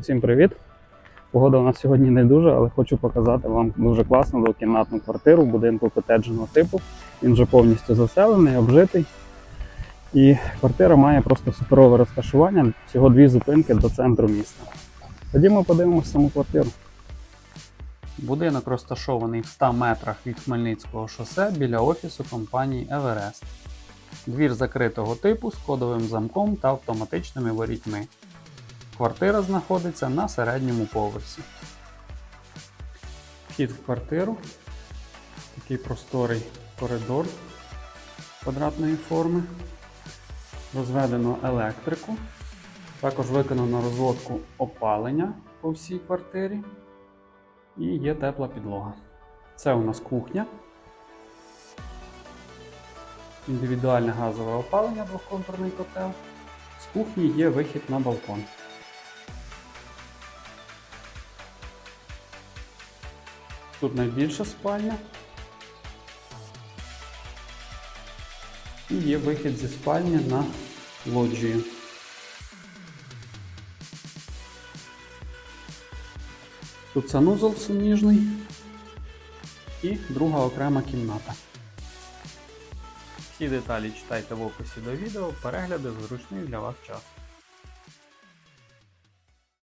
Всім привіт! Погода у нас сьогодні не дуже, але хочу показати вам дуже класну двокімнатну квартиру будинку котеджного типу. Він вже повністю заселений, обжитий. І квартира має просто суперове розташування, всього дві зупинки до центру міста. Ходімо подивимося саму квартиру. Будинок розташований в 100 метрах від Хмельницького шосе біля офісу компанії Еверест. Двір закритого типу з кодовим замком та автоматичними ворітьми. Квартира знаходиться на середньому поверсі. Вхід в квартиру. Такий просторий коридор квадратної форми. Розведено електрику. Також виконано розводку опалення по всій квартирі. І є тепла підлога. Це у нас кухня. Індивідуальне газове опалення, двохконтурний котел. З кухні є вихід на балкон. Тут найбільша спальня. І є вихід зі спальні на лоджію. Тут санузел суміжний і друга окрема кімната. Всі деталі читайте в описі до відео, перегляди зручний для вас час.